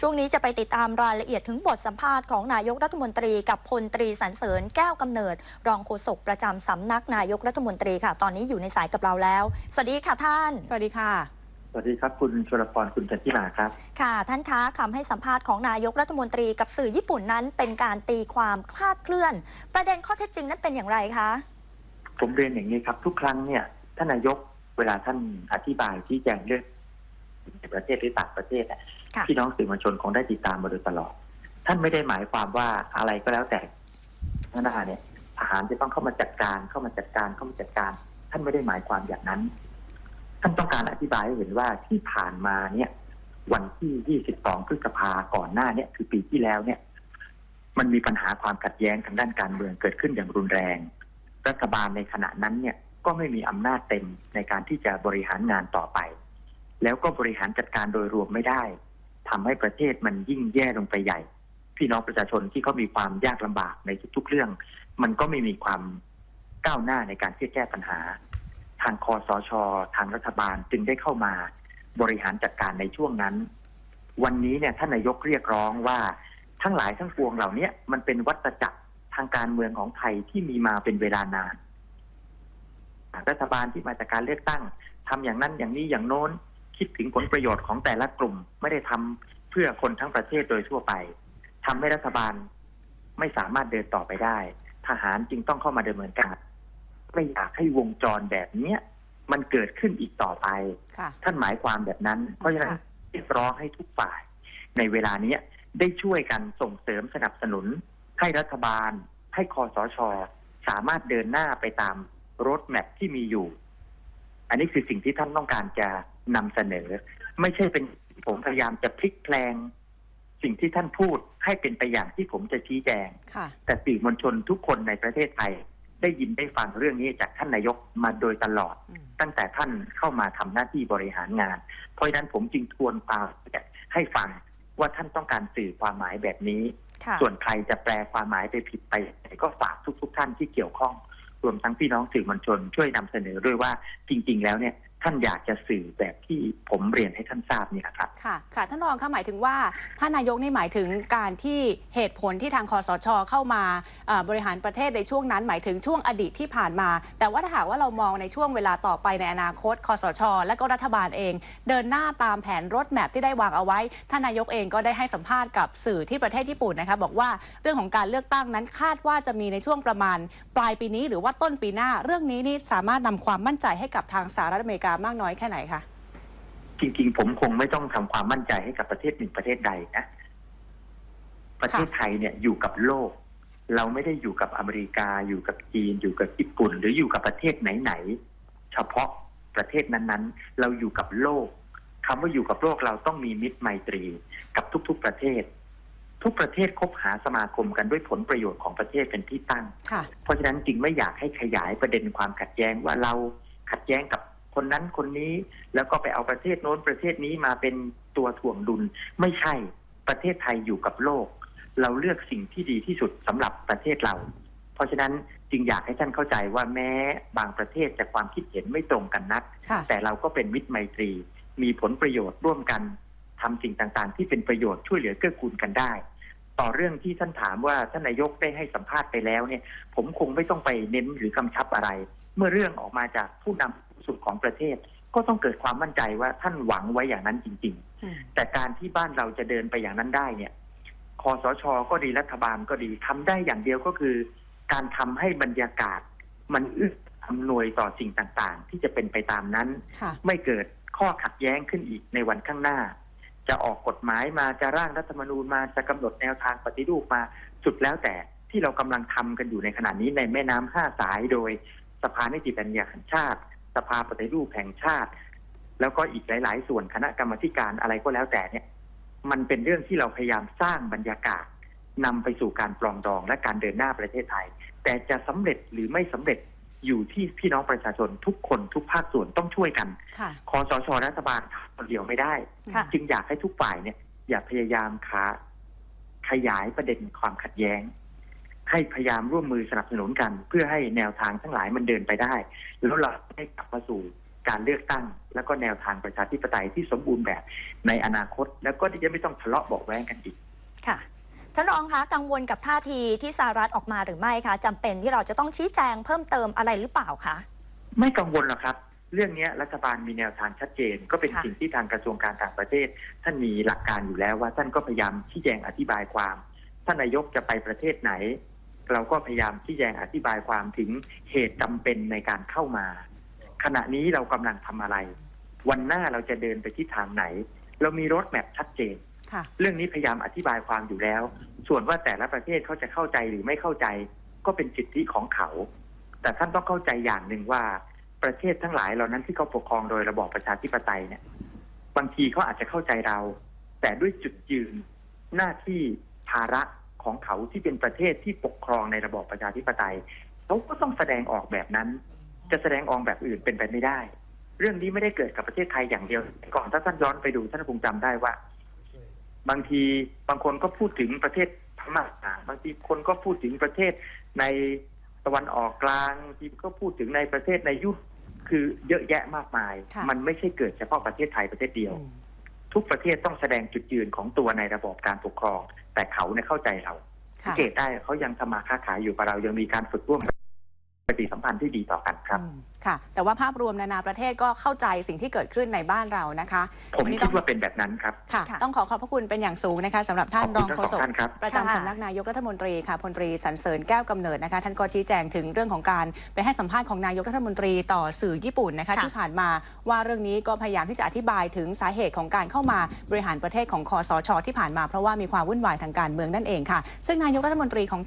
ช่วงนี้จะไปติดตามรายละเอียดถึงบทสัมภาษณ์ของนายกรัฐมนตรีกับพลตรีสรรเสริญแก้วกำเนิด รองโฆษกประจำสำนักนายกรัฐมนตรีค่ะ ตอนนี้อยู่ในสายกับเราแล้ว สวัสดีค่ะท่าน สวัสดีค่ะ สวัสดีครับคุณชลพรคุณจันทิมาครับ ค่ะ ท่านคะคำให้สัมภาษณ์ของนายกรัฐมนตรีกับสื่อญี่ปุ่นนั้น เป็นการตีความคลาดเคลื่อน ประเด็นข้อเท็จจริงนั้นเป็นอย่างไรคะ ผมเรียนอย่างนี้ครับ ทุกครั้งเนี่ยท่านนายกเวลาท่านอธิบายที่แจงเรื่อง ในประเทศหรือต่างประเทศเนี่ยค่ะพี่น้องสื่อมวลชนคงได้ติดตามมาโดยตลอด ท่านไม่ได้หมายความว่าอะไรก็แล้วแต่ท่านนาเนี่ยทหารจะต้องเข้ามาจัดการเข้ามาจัดการเข้ามาจัดการ ท่านไม่ได้หมายความอย่างนั้น ท่านต้องการอธิบายให้เห็นว่าที่ผ่านมาเนี่ย วันที่ 22 พฤษภาก่อนหน้าเนี่ยคือปีที่แล้วเนี่ย มันมีปัญหาความขัดแย้งทางด้านการเมืองเกิดขึ้นอย่างรุนแรง รัฐบาลในขณะนั้นเนี่ยก็ไม่มีอำนาจเต็มในการที่จะบริหารงานต่อไป แล้วก็บริหารจัดการโดยรวมไม่ได้ทำให้ประเทศมันยิ่งแย่ลงไปใหญ่ พี่น้องประชาชนที่เขามีความยากลำบากในทุก ๆ เรื่อง มันก็ไม่มีความก้าวหน้าในการที่จะแก้ปัญหา ทางคอสช ทางรัฐบาลจึงได้เข้ามาบริหารจัดการในช่วงนั้น วันนี้เนี่ยท่านนายกเรียกร้องว่าทั้งหลายทั้งปวงเหล่านี้มันเป็นวัฏจักรทางการเมืองของไทยที่มีมาเป็นเวลานาน รัฐบาลที่มาจากการเลือกตั้งทำอย่างนั้นอย่างนี้อย่างโน้น คิดถึงผลประโยชน์ของแต่ละกลุ่ม ไม่ได้ทำเพื่อคนทั้งประเทศโดยทั่วไปทำให้รัฐบาลไม่สามารถเดินต่อไปได้ ทหารจึงต้องเข้ามาดำเนินการไม่อยากให้วงจรแบบเนี้ยมันเกิดขึ้นอีกต่อไปค่ะท่านหมายความแบบนั้น เพราะฉะนั้นค่ะเรียกร้องให้ทุกฝ่าย ในเวลาเนี้ยได้ช่วยกันส่งเสริมสนับสนุน ให้รัฐบาล ให้คอสช สามารถเดินหน้าไปตามรถแมพที่มีอยู่ อันนี้คือสิ่งที่ท่านต้องการจะนำเสนอ ไม่ใช่เป็นผมพยายามจะพลิกแปลง สิ่งที่ท่านพูดให้เป็นไปอย่างที่ผมจะชี้แจงค่ะแต่สื่อมวลชนทุกคนในประเทศไทย ได้ยินได้ฟังเรื่องนี้จากท่านนายกมาโดยตลอดอืมตั้งแต่ท่านเข้ามาทำหน้าที่บริหารงาน เพราะฉะนั้นผมจึงทวนความให้ฟังว่าท่านต้องการสื่อความหมายแบบนี้ค่ะส่วนใครจะแปลความหมายไปผิดไปไหนก็ฝากทุก ๆ ท่านที่เกี่ยวข้อง รวมทั้งพี่น้องสื่อมวลชนช่วยนำเสนอด้วยว่าจริง ๆ แล้วเนี่ย ท่านอยากจะสื่อแบบที่ผมเรียนให้ท่านทราบเนี่ยนะครับ ค่ะ ค่ะท่านรองคะหมายถึงว่าท่านนายกนี่หมายถึงการที่เหตุผลที่ทางคอสช เข้ามาบริหารประเทศในช่วงนั้น หมายถึงช่วงอดีตที่ผ่านมา แต่ว่าถ้าหากว่าเรามองในช่วงเวลาต่อไปในอนาคตคอสช และก็รัฐบาลเอง เดินหน้าตามแผนรถแมพที่ได้วางเอาไว้ ท่านนายกเองก็ได้ให้สัมภาษณ์กับสื่อที่ประเทศญี่ปุ่นนะคะบอกว่าเรื่องของการเลือกตั้งนั้นคาดว่าจะมีในช่วงประมาณ ปลายปีนี้หรือว่าต้นปีหน้า เรื่องนี้นี่สามารถนำความมั่นใจให้กับทางสหรัฐอเมริกามากน้อยแค่ไหนคะจริงๆ ผมคงไม่ต้องทำความมั่นใจให้กับประเทศหนึ่งประเทศใดนะ ประเทศไทยเนี่ยอยู่กับโลก เราไม่ได้อยู่กับอเมริกา อยู่กับจีน อยู่กับญี่ปุ่น หรืออยู่กับประเทศไหนๆเฉพาะประเทศนั้นๆ เราอยู่กับโลกคำว่าอยู่กับโลกเราต้องมีมิตรไมตรี กับทุกๆประเทศ ทุกประเทศคบหาสมาคมกันด้วยผลประโยชน์ของประเทศเป็นที่ตั้งค่ะเพราะฉะนั้นจึงไม่อยากให้ขยายประเด็นความขัดแย้งว่าเราขัดแย้งกับ คนนั้นคนนี้ แล้วก็ไปเอาประเทศโน้นประเทศนี้มาเป็นตัวถ่วงดุล ไม่ใช่ประเทศไทยอยู่กับโลก เราเลือกสิ่งที่ดีที่สุดสำหรับประเทศเรา เพราะฉะนั้นจึงอยากให้ท่านเข้าใจว่าแม้บางประเทศจะความคิดเห็นไม่ตรงกันนักค่ะแต่เราก็เป็นมิตรไมตรี มีผลประโยชน์ร่วมกันทำสิ่งต่างๆ ที่เป็นประโยชน์ช่วยเหลือเกื้อกูลกันได้ ต่อเรื่องที่ท่านถามว่าท่านนายกได้ให้สัมภาษณ์ไปแล้วเนี่ย ผมคงไม่ต้องไปเน้นหรือกำชับอะไร เมื่อเรื่องออกมาจากผู้นำผู้ สุดของประเทศ ก็ต้องเกิดความมั่นใจว่าท่านหวังไว้อย่างนั้นจริงอืมๆแต่การที่บ้านเราจะเดินไปอย่างนั้นได้เนี่ยคอสชก็ดีรัฐบาลก็ดีทำได้อย่างเดียวก็คือ การทำให้บรรยากาศ มันเอื้ออำนวยต่อสิ่งต่างๆ ที่จะเป็นไปตามนั้นค่ะไม่เกิดข้อขัดแย้งขึ้นอีกในวันข้างหน้า จะออกกฎหมายมาจะร่างรัฐธรรมนูญมาจะกำหนดแนวทางปฏิรูปมาสุดแล้วแต่ที่เรากำลังทำกันอยู่ในขณะนี้ในแม่น้ำห้าสายโดยสภานิติบัญญัติแห่งชาติ สภาปฏิรูปแห่งชาติ แล้วก็อีกหลาย ๆ ส่วนคณะกรรมาธิการอะไรก็แล้วแต่เนี่ยมันเป็นเรื่องที่เราพยายามสร้างบรรยากาศนำไปสู่การปรองดองและการเดินหน้าประเทศไทย แต่จะสำเร็จหรือไม่สำเร็จอยู่ที่พี่น้องประชาชนทุกคนทุกภาคส่วนต้องช่วยกันค่ะคอสชรัฐบาลทำคนเดียวไม่ได้ค่ะจึงอยากให้ทุกฝ่ายเนี่ย อย่าพยายามขาขยายประเด็นความขัดแย้ง ให้พยายามร่วมมือสนับสนุนกัน เพื่อให้แนวทางทั้งหลายมันเดินไปได้ แล้วเราได้กลับมาสู่การเลือกตั้ง แล้วก็แนวทางประชาธิปไตยที่สมบูรณ์แบบในอนาคต แล้วก็ที่จะไม่ต้องทะเลาะเบอกแว้งกันอีกค่ะท่านรองคะกังวลกับท่าทีที่สหรัฐออกมาหรือไม่คะจำเป็นที่เราจะต้องชี้แจงเพิ่มเติมอะไรหรือเปล่าคะไม่กังวลหรอกครับ เรื่องนี้รัฐบาลมีแนวทางชัดเจน ก็เป็นค่ะสิ่งที่ทางกระทรวงการต่างประเทศ ท่านมีหลักการอยู่แล้วว่าท่านก็พยายามชี้แจงอธิบายความท่านนายกจะไปประเทศไหน เราก็พยายามชี้แจงอธิบายความถึงเหตุจำเป็นในการเข้ามา ขณะนี้เรากำลังทำอะไร วันหน้าเราจะเดินไปที่ทางไหน เรามีรถแมพชัดเจนค่ะเรื่องนี้พยายามอธิบายความอยู่แล้ว ส่วนว่าแต่ละประเทศเขาจะเข้าใจหรือไม่เข้าใจ ก็เป็นสิทธิของเขา แต่ท่านต้องเข้าใจอย่างหนึ่งว่าประเทศทั้งหลายเหล่านั้นที่เขาปกครองโดยระบอบประชาธิปไตยเนี่ยบางทีเขาอาจจะเข้าใจเรา แต่ด้วยจุดยืนหน้าที่ภาระ ของเขาที่เป็นประเทศที่ปกครองในระบอบประชาธิปไตยเขาก็ต้องแสดงออกแบบนั้น จะแสดงออกแบบอื่นเป็นไปไม่ได้ เรื่องนี้ไม่ได้เกิดกับประเทศไทยอย่างเดียว ก่อนถ้าท่านย้อนไปดูท่านคงจำได้ว่า บางทีบางคนก็พูดถึงประเทศพม่าบางทีคนก็พูดถึงประเทศในตะวันออกกลางบางทีก็พูดถึงในประเทศในยุโรปคือเยอะแยะมากมายค่ะมันไม่ใช่เกิดเฉพาะประเทศไทยประเทศเดียวอืม ทุกประเทศต้องแสดงจุดยืนของตัวในระบอบการปกครอง แต่เขาเนี่ยเข้าใจเราสัค่ะงเกตได้เขายังทำมาค้าขายอยู่กับเรายังมีการฝึกร่วมป ฏิสัมพันธ์ที่ดีต่อกันครับอืมค่ะ แต่ว่าภาพรวมนานาประเทศก็เข้าใจสิ่งที่เกิดขึ้นในบ้านเรานะคะผมวันนี้คิต้อดงว่าเป็นแบบนั้นครับค่ะค่ะ ต้องขอขอบพระคุณเป็นอย่างสูงนะคะสำหรับท่านขอบรคุองณทั้งโฆสองษกท่านครับประจำค่ะสำนักนายกรัฐมนตรีค่ะพลตรีสรรเสริญแก้วกำเนิดนะคะ ท่านก็ชี้แจงถึงเรื่องของการไปให้สัมภาษณ์ของนายกรัฐมนตรีต่อสื่อญี่ปุ่นนะคะค่ะที่ผ่านมาว่าเรื่องนี้ก็พยายามที่จะอธิบายถึงสาเหตุของการเข้ามาบริหารประเทศของคอสชที่ผ่านมาเพราะว่ามีความวุ่นวายทางการเมืองนั่นเองค่ะ ซึ่งนายกรัฐมนตรีของ